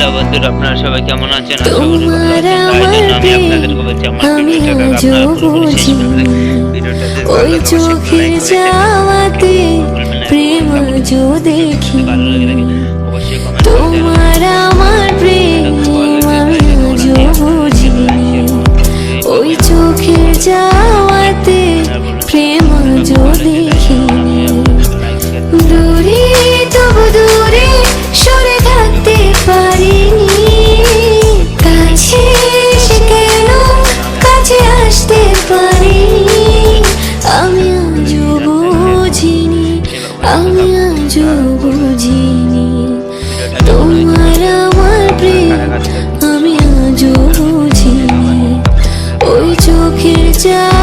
Hello বন্ধুরা আপনারা সবাই কেমন আছেন? আমি ওই চোখে যাওয়াতে প্রেম যো দেখি। তোমার আমার প্রেম আমি বুঝি। ওই চোখে যাওয়াতে প্রেম দেখি। পারি, আমি আজও বুঝিনি, আমি আজও বুঝিনি। তোমার আমার প্রেম, আমি আজও বুঝিনি। ওই চোখের চা